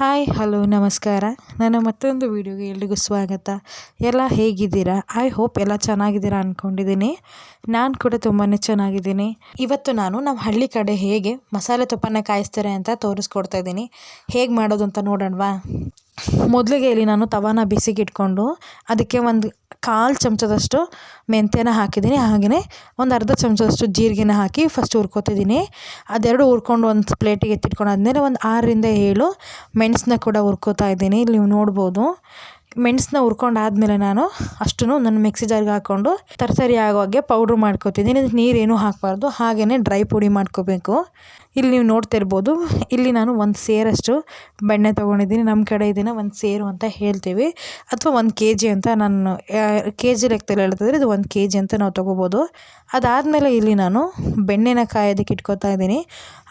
Hi, hello, ನಮಸ್ಕಾರ. ನನ್ನ ಮತ್ತೊಂದು ವೀಡಿಯೋಗೆ ಎಲ್ರಿಗೂ ಸ್ವಾಗತ. ಎಲ್ಲ ಹೇಗಿದ್ದೀರಾ? ಐ ಹೋಪ್ ಎಲ್ಲ ಚೆನ್ನಾಗಿದ್ದೀರಾ ಅಂದ್ಕೊಂಡಿದ್ದೀನಿ ನಾನು ಕೂಡ ತುಂಬಾ ಚೆನ್ನಾಗಿದ್ದೀನಿ. ಇವತ್ತು ನಾನು ನಮ್ಮ ಹಳ್ಳಿ ಕಡೆ ಹೇಗೆ ಮಸಾಲೆ ತುಪ್ಪನ ಕಾಯಿಸ್ತಾರೆ ಅಂತ ತೋರಿಸ್ಕೊಡ್ತಾ ಇದ್ದೀನಿ. ಹೇಗೆ ಮಾಡೋದು ಅಂತ ನೋಡೋಣವಾ? ಮೊದಲಿಗೆ ಇಲ್ಲಿ ನಾನು ತವಾನ ಬಿಸಿಗಿಟ್ಕೊಂಡು ಅದಕ್ಕೆ ಒಂದು ಕಾಲು ಚಮಚದಷ್ಟು ಮೆಂತ್ಯನ ಹಾಕಿದ್ದೀನಿ. ಹಾಗೆಯೇ ಒಂದು ಅರ್ಧ ಚಮಚದಷ್ಟು ಜೀರಿಗೆನ ಹಾಕಿ ಫಸ್ಟ್ ಹುರ್ಕೊತಿದ್ದೀನಿ. ಅದೆರಡು ಹುರ್ಕೊಂಡು ಒಂದು ಪ್ಲೇಟಿಗೆ ಎತ್ತಿಟ್ಕೊಂಡಾದ್ಮೇಲೆ ಒಂದು ಆರರಿಂದ ಏಳು ಮೆಣಸನ್ನ ಕೂಡ ಹುರ್ಕೋತಾ ಇದ್ದೀನಿ. ಇಲ್ಲಿ ನೀವು ನೋಡ್ಬೋದು. ಮೆಣಸನ್ನ ಹುರ್ಕೊಂಡಾದ್ಮೇಲೆ ನಾನು ಅಷ್ಟೂ ನನ್ನ ಮಿಕ್ಸಿ ಜಾರ್ಗೆ ಹಾಕ್ಕೊಂಡು ತರಕಾರಿ ಆಗೋವಾಗೆ ಪೌಡ್ರ್ ಮಾಡ್ಕೊತಿದ್ದೀನಿ ನೀರೇನು ಹಾಕಬಾರ್ದು. ಹಾಗೆಯೇ ಡ್ರೈ ಪುಡಿ ಮಾಡ್ಕೋಬೇಕು. ಇಲ್ಲಿ ನೀವು ನೋಡ್ತಾ ಇರ್ಬೋದು ಇಲ್ಲಿ ನಾನು ಒಂದು ಸೇರಷ್ಟು ಬೆಣ್ಣೆ ತೊಗೊಂಡಿದ್ದೀನಿ. ನಮ್ಮ ಕಡೆ ಇದನ್ನು ಒಂದು ಸೇರು ಅಂತ ಹೇಳ್ತೀವಿ. ಅಥವಾ ಒಂದು ಕೆ ಜಿ ಅಂತ ನಾನು ಕೆ ಜಿ ಲೆಕ್ಕದಲ್ಲಿ ಹೇಳ್ತಿದ್ರೆ ಇದು ಒಂದು ಕೆ ಜಿ ಅಂತ ನಾವು ತೊಗೋಬೋದು. ಅದಾದಮೇಲೆ ಇಲ್ಲಿ ನಾನು ಬೆಣ್ಣೆನ ಕಾಯೋದಕ್ಕೆ ಇಟ್ಕೋತಾ ಇದ್ದೀನಿ.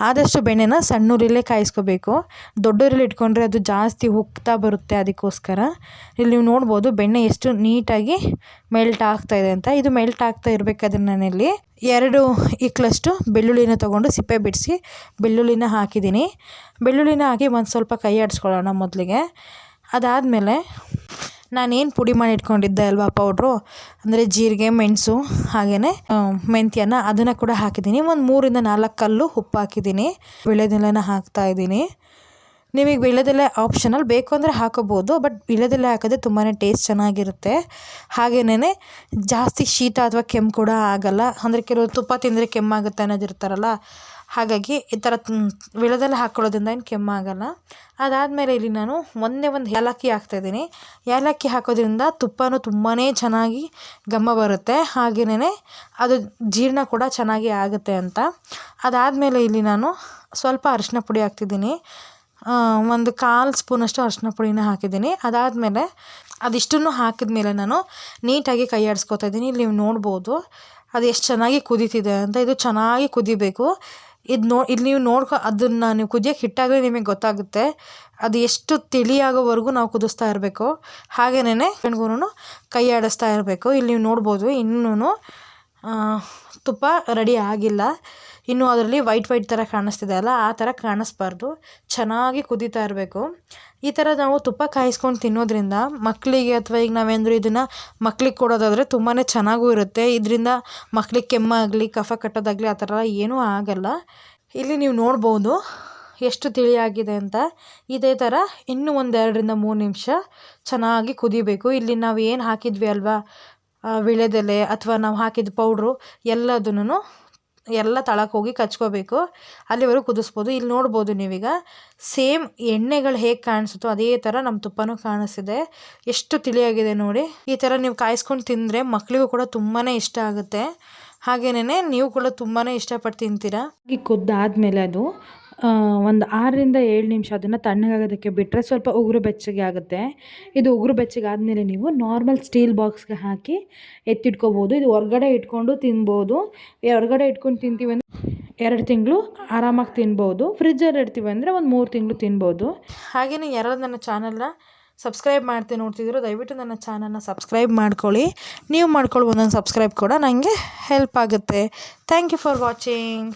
ಆದಷ್ಟು ಬೆಣ್ಣೆನ ಸಣ್ಣ ಉರಿಲೇ ಕಾಯಿಸ್ಕೋಬೇಕು. ದೊಡ್ಡೂರಲ್ಲಿ ಇಟ್ಕೊಂಡ್ರೆ ಅದು ಜಾಸ್ತಿ ಉಕ್ತಾ ಬರುತ್ತೆ ಅದಕ್ಕೋಸ್ಕರ. ಇಲ್ಲಿ ನೀವು ನೋಡ್ಬೋದು ಬೆಣ್ಣೆ ಎಷ್ಟು ನೀಟಾಗಿ ಮೆಲ್ಟ್ ಆಗ್ತಾ ಇದೆ ಅಂತ. ಇದು ಮೆಲ್ಟ್ ಆಗ್ತಾ ಇರಬೇಕಾದ್ರೆ ನಾನಿಲ್ಲಿ ಎರಡು ಇಕ್ಲಷ್ಟು ಬೆಳ್ಳುಳ್ಳಿನ ತೊಗೊಂಡು ಸಿಪ್ಪೆ ಬಿಡಿಸಿ ಬೆಳ್ಳುಳ್ಳಿನ ಹಾಕಿದ್ದೀನಿ. ಬೆಳ್ಳುಳ್ಳಿನ ಹಾಕಿ ಒಂದು ಸ್ವಲ್ಪ ಕೈ ಆಡಿಸ್ಕೊಳ್ಳೋಣ ಮೊದಲಿಗೆ. ಅದಾದಮೇಲೆ ನಾನೇನು ಪುಡಿ ಮಾಡಿ ಇಟ್ಕೊಂಡಿದ್ದೆ ಅಲ್ವಾ ಪೌಡ್ರು? ಅಂದರೆ ಜೀರಿಗೆ, ಮೆಣಸು ಹಾಗೆಯೇ ಮೆಂತ್ಯನ ಅದನ್ನು ಕೂಡ ಹಾಕಿದ್ದೀನಿ. ಒಂದು ಮೂರಿಂದ ನಾಲ್ಕು ಕಲ್ಲು ಉಪ್ಪು ಹಾಕಿದ್ದೀನಿ. ಹಾಕ್ತಾ ಹಾಕ್ತಾಯಿದ್ದೀನಿ ನಿಮಗೆ ವೀಳ್ಯದೆಲೆ ಆಪ್ಷನಲ್ ಬೇಕು ಅಂದರೆ ಹಾಕೋಬೋದು ಬಟ್ ವೀಳ್ಯದೆಲೆ ಹಾಕಿದ್ರೆ ತುಂಬಾ ಟೇಸ್ಟ್ ಚೆನ್ನಾಗಿರುತ್ತೆ. ಹಾಗೆಯೇ ಜಾಸ್ತಿ ಶೀತ ಅಥವಾ ಕೆಮ್ಮು ಕೂಡ ಆಗಲ್ಲ. ಅಂದರೆ ಕೆಲವರು ತುಪ್ಪ ತಿಂದರೆ ಕೆಮ್ಮಾಗುತ್ತೆ ಅನ್ನೋದಿರ್ತಾರಲ್ಲ ಹಾಗಾಗಿ ಈ ಥರ ವೀಳ್ಯದೆಲೆ ಹಾಕ್ಕೊಳ್ಳೋದ್ರಿಂದ ಏನು ಕೆಮ್ಮಾಗಲ್ಲ ಅದಾದಮೇಲೆ ಇಲ್ಲಿ ನಾನು ಒಂದೇ ಒಂದು ಏಲಕ್ಕಿ ಹಾಕ್ತಾಯಿದ್ದೀನಿ ಏಲಕ್ಕಿ ಹಾಕೋದ್ರಿಂದ ತುಪ್ಪನೂ ತುಂಬಾ ಚೆನ್ನಾಗಿ ಘಮ ಬರುತ್ತೆ. ಹಾಗೆಯೇ ಅದು ಜೀರ್ಣ ಕೂಡ ಚೆನ್ನಾಗಿ ಆಗುತ್ತೆ ಅಂತ. ಅದಾದಮೇಲೆ ಇಲ್ಲಿ ನಾನು ಸ್ವಲ್ಪ ಅರಿಶಿನ ಪುಡಿ ಹಾಕ್ತಿದ್ದೀನಿ. ಒಂದು ಕಾಲು ಸ್ಪೂನಷ್ಟು ಅರಿಶಿನ ಪುಡಿನ ಹಾಕಿದ್ದೀನಿ. ಅದಾದಮೇಲೆ ಅದಿಷ್ಟನ್ನು ಹಾಕಿದ್ಮೇಲೆ ನಾನು ನೀಟಾಗಿ ಕೈ ಆಡಿಸ್ಕೊತಾ ಇದ್ದೀನಿ. ಇಲ್ಲಿ ನೀವು ನೋಡ್ಬೋದು ಅದು ಎಷ್ಟು ಚೆನ್ನಾಗಿ ಕುದೀತಿದೆ ಅಂತ. ಇದು ಚೆನ್ನಾಗಿ ಕುದಿಬೇಕು. ಇದು ನೋ, ಇಲ್ಲಿ ನೀವು ನೋಡ್ಕೊ, ಅದನ್ನು ನೀವು ಕುದಿಯೋಕ್ಕೆ ಹಿಟ್ಟಾಗಲೇ ನಿಮಗೆ ಗೊತ್ತಾಗುತ್ತೆ. ಅದು ಎಷ್ಟು ತಿಳಿಯಾಗೋವರೆಗೂ ನಾವು ಕುದಿಸ್ತಾ ಇರಬೇಕು. ಹಾಗೆಯೇ ಕೈ ಆಡಿಸ್ತಾ ಇರಬೇಕು. ಇಲ್ಲಿ ನೀವು ನೋಡ್ಬೋದು ಇನ್ನೂ ತುಪ್ಪ ರೆಡಿ ಆಗಿಲ್ಲ. ಇನ್ನು ಅದರಲ್ಲಿ ವೈಟ್ ವೈಟ್ ಥರ ಕಾಣಿಸ್ತಿದೆ ಅಲ್ಲ, ಆ ಥರ ಕಾಣಿಸ್ಬಾರ್ದು. ಚೆನ್ನಾಗಿ ಕುದೀತಾ ಇರಬೇಕು. ಈ ಥರ ನಾವು ತುಪ್ಪ ಕಾಯಿಸ್ಕೊಂಡು ತಿನ್ನೋದ್ರಿಂದ ಮಕ್ಕಳಿಗೆ ಅಥವಾ ಈಗ ನಾವೇಂದರೂ ಇದನ್ನು ಮಕ್ಳಿಗೆ ಕೊಡೋದಾದರೆ ತುಂಬಾ ಚೆನ್ನಾಗೂ ಇರುತ್ತೆ. ಇದರಿಂದ ಮಕ್ಳಿಗೆ ಕೆಮ್ಮಾಗಲಿ ಕಫ ಕಟ್ಟೋದಾಗಲಿ ಆ ಥರ ಏನೂ ಆಗಲ್ಲ. ಇಲ್ಲಿ ನೀವು ನೋಡ್ಬೋದು ಎಷ್ಟು ತಿಳಿಯಾಗಿದೆ ಅಂತ. ಇದೇ ಥರ ಇನ್ನೂ ಒಂದು ಎರಡರಿಂದ ಮೂರು ನಿಮಿಷ ಚೆನ್ನಾಗಿ ಕುದಿಬೇಕು. ಇಲ್ಲಿ ನಾವು ಏನು ಹಾಕಿದ್ವಿ ಅಲ್ವಾ? ವಿಳೆದೆಲೆ ಅಥವಾ ನಾವು ಹಾಕಿದ ಪೌಡ್ರು ಎಲ್ಲದನ್ನು ಎಲ್ಲ ತಳಕ್ಕೆ ಹೋಗಿ ಕಚ್ಕೋಬೇಕು. ಅಲ್ಲಿವರೆಗೂ ಕುದಿಸ್ಬೋದು. ಇಲ್ಲಿ ನೋಡ್ಬೋದು ನೀವೀಗ. ಸೇಮ್ ಎಣ್ಣೆಗಳು ಹೇಗೆ ಕಾಣಿಸುತ್ತೋ ಅದೇ ಥರ ನಮ್ಮ ತುಪ್ಪನೂ ಕಾಣಿಸ್ತಿದೆ. ಎಷ್ಟು ತಿಳಿಯಾಗಿದೆ ನೋಡಿ. ಈ ಥರ ನೀವು ಕಾಯಿಸ್ಕೊಂಡು ತಿಂದರೆ ಮಕ್ಕಳಿಗೂ ಕೂಡ ತುಂಬಾ ಇಷ್ಟ ಆಗುತ್ತೆ. ಹಾಗೇನೇ ನೀವು ಕೂಡ ತುಂಬಾ ಇಷ್ಟಪಟ್ಟು ತಿಂತೀರಾ. ಕುದ್ದಾದ್ಮೇಲೆ ಅದು ಒಂದು ಆರರಿಂದ ಏಳು ನಿಮಿಷ ಅದನ್ನು ತಣ್ಣಗಾಗೋದಕ್ಕೆ ಬಿಟ್ಟರೆ ಸ್ವಲ್ಪ ಉಗುರು ಬೆಚ್ಚಗೆ ಆಗುತ್ತೆ. ಇದು ಉಗುರು ಬೆಚ್ಚಗೆ ಆದಮೇಲೆ ನೀವು ನಾರ್ಮಲ್ ಸ್ಟೀಲ್ ಬಾಕ್ಸ್ಗೆ ಹಾಕಿ ಎತ್ತಿಟ್ಕೋಬೋದು. ಇದು ಹೊರ್ಗಡೆ ಇಟ್ಕೊಂಡು ತಿನ್ಬೋದು. ಹೊರ್ಗಡೆ ಇಟ್ಕೊಂಡು ತಿಂತೀವಿ ಅಂದರೆ ಎರಡು ತಿಂಗಳು ಆರಾಮಾಗಿ ತಿನ್ಬೋದು. ಫ್ರಿಜ್ಜಲ್ಲಿ ಇಡ್ತೀವಿ ಅಂದರೆ ಒಂದು ಮೂರು ತಿಂಗಳು ತಿನ್ಬೋದು. ಹಾಗೆಯೇ ಯಾರು ನನ್ನ ಚಾನಲ್ನ ಸಬ್ಸ್ಕ್ರೈಬ್ ಮಾಡ್ತೀನಿ ನೋಡ್ತಿದ್ರು ದಯವಿಟ್ಟು ನನ್ನ ಚಾನಲ್ನ ಸಬ್ಸ್ಕ್ರೈಬ್ ಮಾಡ್ಕೊಳ್ಳಿ. ನೀವು ಮಾಡ್ಕೊಳ್ಳೋ ಒಂದೊಂದು ಸಬ್ಸ್ಕ್ರೈಬ್ ಕೂಡ ನನಗೆ ಹೆಲ್ಪ್ ಆಗುತ್ತೆ. Thank you for watching